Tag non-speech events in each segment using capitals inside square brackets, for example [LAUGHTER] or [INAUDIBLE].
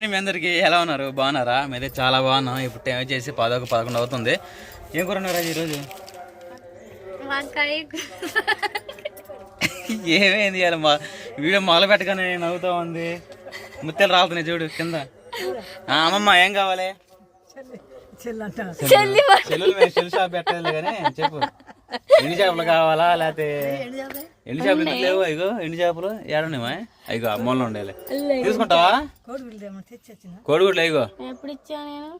మీ అందరికి ఎలా ఉన్నారు? బాగున్నారా? మీదే చాలా బాగున్నాం. ఇప్పుడు టైం వచ్చేసి పదొక పదకొండు అవుతుంది. ఏం కూర ఉన్నారా ఈరోజు? [LAUGHS] ఏమేంది ఇవాళ మా వీడియో మొదలు పెట్టగానే నవ్వుతా ఉంది. ముత్యాలు రాలుతున్నాయి చూడు కింద. ఆ, అమ్మమ్మ ఏం కావాలి? చెల్లి షాప్ పెట్టలేదు కానీ చెప్పు. ఎండు చేపలు కావాలా లేకపోతే ఎండు చేపలు? లేవు? అయ్యో ఎండు చేపలు? ఏడున్నాయా అయ్యో అమ్మలో ఉండేలే. తీసుకుంటావా? కోడిగుడ్లు అయ్యో. ఎప్పుడు ఇచ్చా నేను?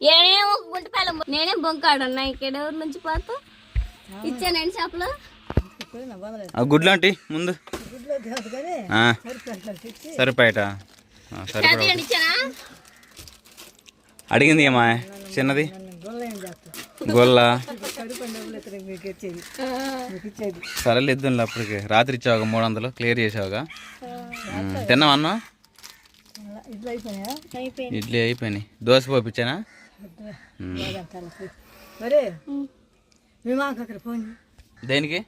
ఏమో గుంటపాలెం నేనే బొంకాడన్నా ఇక్కడ ఎవరి నుంచి పోతా. ఇచ్చానండి షాప్లో ఆ గుడ్లు అంటే ముందు సరిపోయట. ఆ, సరిపోయి అడిగింది ఏమా చిన్నది? గొల్ల సరేలే ఇద్దాంలే అప్పటికి. రాత్రి ఇచ్చావుగా మూడు వందలు క్లియర్ చేసావుగా తిన్నావా అన్న? ఇడ్లీ అయిపోయినాయి. దోశ పోపించానా దేనికి?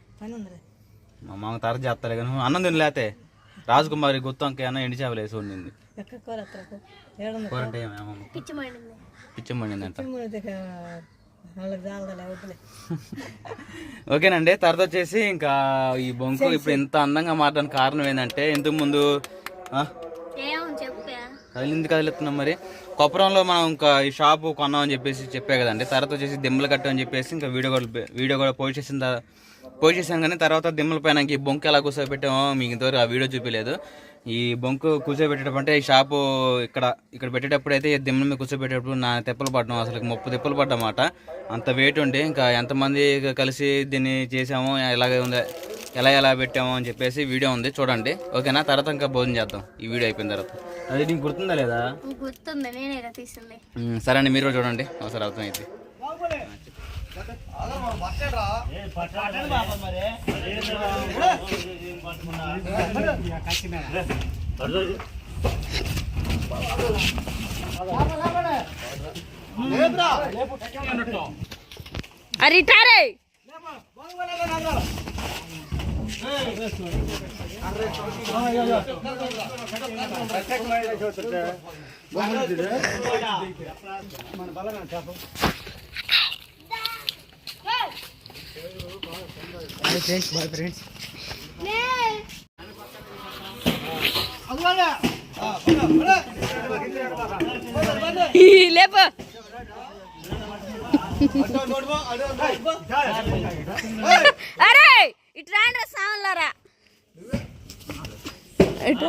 మా మామ తర చేస్తారు కానీ అన్నం తిని లేతే రాజకుమారి గుత్తంకి అన్న ఎండి చేపలు వేసి ఎక్కడ కూర పిచ్చి మండింది. పిచ్చం ఓకేనండి తర్వాత వచ్చేసి ఇంకా ఈ బొంకు ఇప్పుడు ఇంత అందంగా మారడానికి కారణం ఏంటంటే ఇంతకు ముందు కదిలింది కదిలిస్తున్నాం మరి. కొప్పరంలో మనం ఇంకా ఈ షాపు కొన్నాం అని చెప్పేసి చెప్పే కదండి. తర్వాత వచ్చేసి దిమ్మలు కట్టు అని చెప్పేసి ఇంకా వీడియో కూడా వీడియో కూడా పోస్ట్ చేసిన చేశాను కానీ తర్వాత దిమ్మల పైన ఈ బొంకు ఎలా కూర్చోబెట్టామో మీకు ఇంతవరకు ఆ వీడియో చూపించలేదు ఈ బొంకు కూర్చోబెట్టేటప్పుడు అంటే ఈ షాపు ఇక్కడ ఇక్కడ పెట్టేటప్పుడు అయితే దిమ్మల మీద కూర్చోబెట్టేటప్పుడు నా తెప్పలు పడ్డం అసలు ముప్పు తెప్పలు పడ్డమాట. అంత వెయిట్ ఉండి ఇంకా ఎంతమంది కలిసి దీన్ని చేసామో ఎలాగ ఉంది ఎలా ఎలా పెట్టామో అని చెప్పేసి వీడియో ఉంది చూడండి. ఓకేనా? తర్వాత ఇంకా భోజనం చేద్దాం. ఈ వీడియో అయిపోయిన తర్వాత. అది నీకు గుర్తుందా లేదా? గుర్తుంది నేనే తీసింది. మ్మ్, సరే అండి మీరు. కూడా చూడండి ఒకసారి అర్థమైంది అరే ఇటారే లేపు. అరే ఇటు రాండ్రా సాంగ్లారా ఇటు.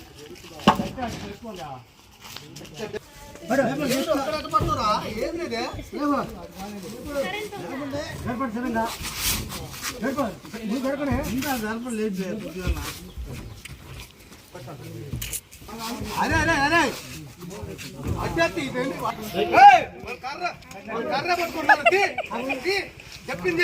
అరే అరే అరే అత్యత్తి కర్ర కర్ర పట్టుకుంటారు చెప్పింది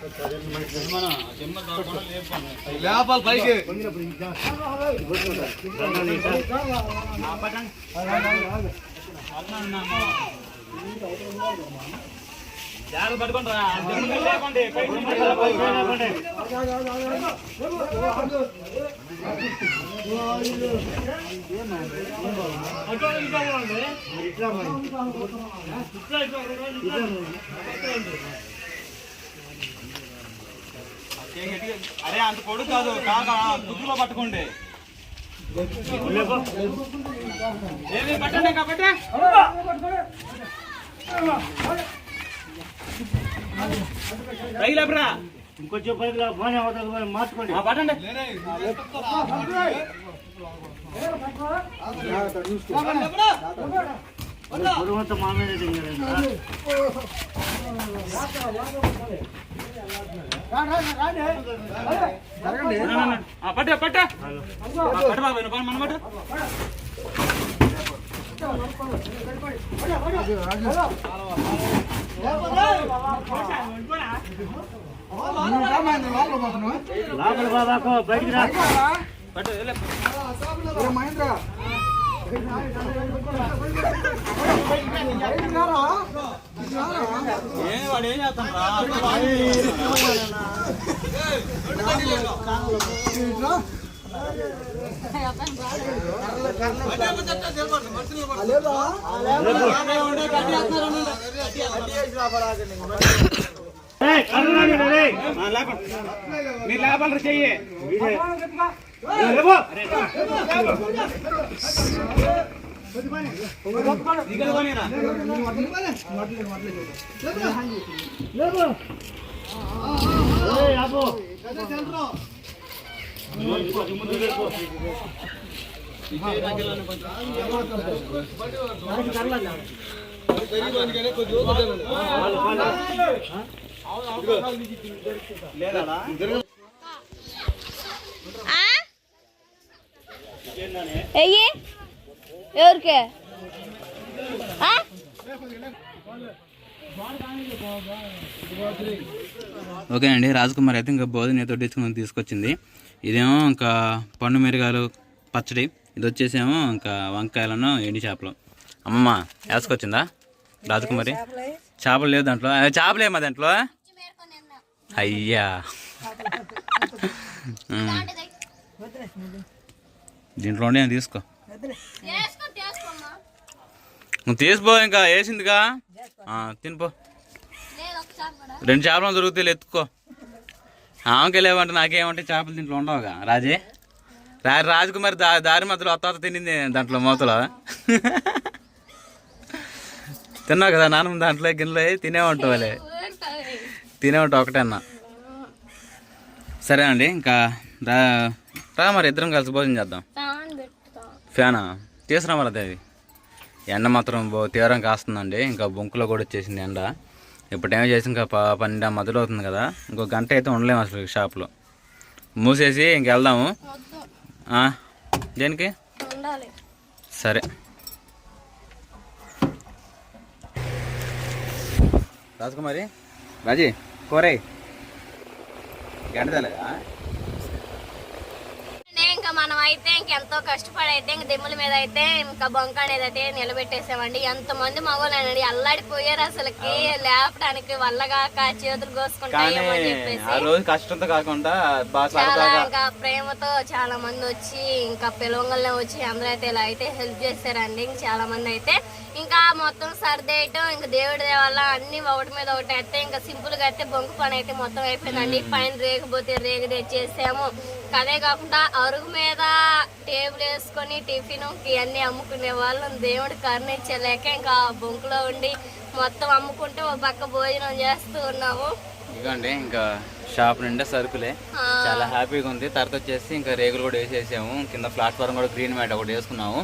ఆ, అమ్మో. అరే ఇది పట్టుకో పట్టుకొని చిన్న పక్క తిరుపతి పట్టుకో. లేపాలి పైకి అరే అంత పొడుగు కాదు కాక గుద్దులో పట్టుకోండి ఏమి పట్టండి కాబట్టి రైలబ్రా పైకి లేపరా ఇంకొంచెం పైకి బాగానే అవుతుంది మార్చుకోండి పట్టండి చూసుకో గురువంత మా పట్ట బాబు పని మన పట్టు లోపల బాబాకు బయటికి రా వెళ్ళే. ఏం వాడు చెయ్యి కొంచెం ఎయ్యి ఎవరికి? ఓకే అండి రాజకుమార్ అయితే ఇంకా భోజనం ఏదో తీసుకొచ్చింది. ఇదేమో ఇంకా పండు మిరగాయలు పచ్చడి. ఇది వచ్చేసేమో ఇంకా వంకాయలను ఎండి చేపలు. అమ్మమ్మ వేసుకొచ్చిందా? రాజకుమారి? చేపలు లేవు దాంట్లో. చేపలేమా దాంట్లో? అయ్యా. దీంట్లో ఉండే తీసుకో? నువ్వు తీసిపో ఇంకా వేసిందిగా? తినిపో. రెండు చేపలు దొరుకుతాయి ఎత్తుకో. ఆమెకి లేవంటే నాకేమంటే చేపలు దీంట్లో ఉండవుగా. రాజే. రా రాజకుమారి దా దారి మధ్యలో అత్త తినింది దాంట్లో మూతలో. తిన్నావు కదా నాన్న దాంట్లో గిన్నెలో తినే ఉంటావులే ఊరుకోవే. తినే ఉంటావు ఒకటే అన్న సరే అండి ఇంకా రా రా మరి ఇద్దరం కలిసి భోజనం చేద్దాం. ఫ్యాన్ పెట్టుతా. ఫ్యానా? తీసుకురా మరి అది. ఎండ మాత్రం బో తీవ్రం కాస్తుందండి ఇంకా బొంకులో కూడా వచ్చేసింది ఎండ. ఇప్పుడు ఏమో చేసి ఇంకా పన్నెండు మొదలవుతుంది కదా ఇంకో గంట అయితే ఉండలేము అసలు షాప్లో. మూసేసి ఇంక వెళ్దాము. దేనికి? సరే. రాజకుమారి రాజీ. కోరే. ఇంకా మనం అయితే ఇంకెంతో కష్టపడి అయితే ఇంక దిమ్ముల మీద అయితే ఇంకా బొంక అనేది అయితే నిలబెట్టేసామండి. ఎంతమంది మగవాళ్ళండి అల్లాడిపోయారు అసలుకి. లేపడానికి వల్లగాక చేతులు కోసుకుంటాయేమో అని చెప్పేసి. ఆ రోజు కష్టంతో కాకుండా బాగా చాలా ఇంకా ప్రేమతో చాలా మంది వచ్చి ఇంకా పిలవంగల్నే వచ్చి అందరూ అయితే ఇలా అయితే హెల్ప్ చేశారండి. ఇంక చాలా మంది అయితే ఇంకా మొత్తం సర్దేయటం ఇంకా దేవుడి వల్ల అన్ని ఒకటి మీద ఒకటి అయితే ఇంకా సింపుల్గా అయితే బొంకు పని అయితే మొత్తం అయిపోయిందండి. పైన రేగిపోతే రేగి తెచ్చేసాము. అదే కాకుండా అరుగు మీద టేబుల్ వేసుకొని టిఫిన్ ఇవన్నీ అమ్ముకునే వాళ్ళు. దేవుడి కరుణించలేక ఇంకా బొంకులో ఉండి మొత్తం అమ్ముకుంటూ ఒక పక్క భోజనం చేస్తూ ఉన్నాము. ఇదిగోండి ఇంకా షాప్ నిండా సరుకులే. చాలా హ్యాపీగా ఉంది. తర్వాత వచ్చేసి ఇంకా రేగులు కూడా వేసేసాము. కింద ప్లాట్ఫామ్ కూడా గ్రీన్ మ్యాట్ ఒకటి వేసుకున్నాము.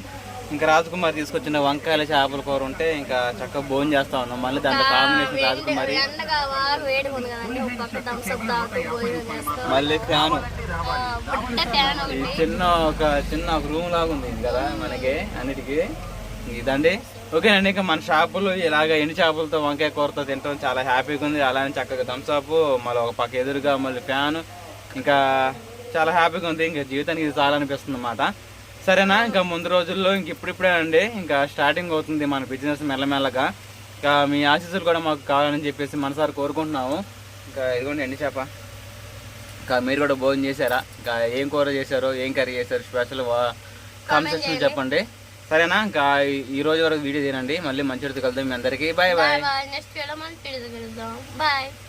ఇంకా రాజకుమారి తీసుకొచ్చిన వంకాయల చేపల కూర ఉంటే ఇంకా చక్కగా భోజనం చేస్తా ఉన్నాం. మళ్ళీ దాంట్లో కాంబినేషన్ రాజకుమారి. మళ్ళీ ఫ్యాను. ఈ చిన్న ఒక చిన్న ఒక రూమ్ లాగా ఉంది కదా మనకి అన్నిటికీ. ఇదండి. ఓకేనండి ఇంకా మన షాపులు ఇలాగ ఎండు చేపలతో వంకాయ కూరతో తింటాం చాలా హ్యాపీగా ఉంది. అలానే చక్కగా థమ్స్అప్ మళ్ళీ ఒక పక్క ఎదురుగా మళ్ళీ ఫ్యాన్. ఇంకా చాలా హ్యాపీగా ఉంది. ఇంకా జీవితానికి ఇది చాలా అనిపిస్తుంది అన్నమాట. సరేనా? ఇంకా ముందు రోజుల్లో ఇంక ఇప్పుడిప్పుడే అండి. ఇంకా స్టార్టింగ్ అవుతుంది మన బిజినెస్ మెల్లమెల్లగా. ఇంకా మీ ఆశీస్సులు కూడా మాకు కావాలని చెప్పేసి మనసారి కోరుకుంటున్నాము. ఇంకా ఇదిగోండి ఎండి చేప. ఇంకా మీరు కూడా భోజనం చేశారా? ఇంకా ఏం కూర చేశారో? ఏం కర్రీ చేశారు? స్పెషల్ కామెంట్ సెక్షన్ చెప్పండి. సరేనా? ఇంకా ఈ- రోజు వరకు వీడియో తినండి మళ్ళీ మంచి కలుద్దాం మీ అందరికీ. బాయ్ బాయ్ నెక్స్ట్ వీడియో మనం బాయ్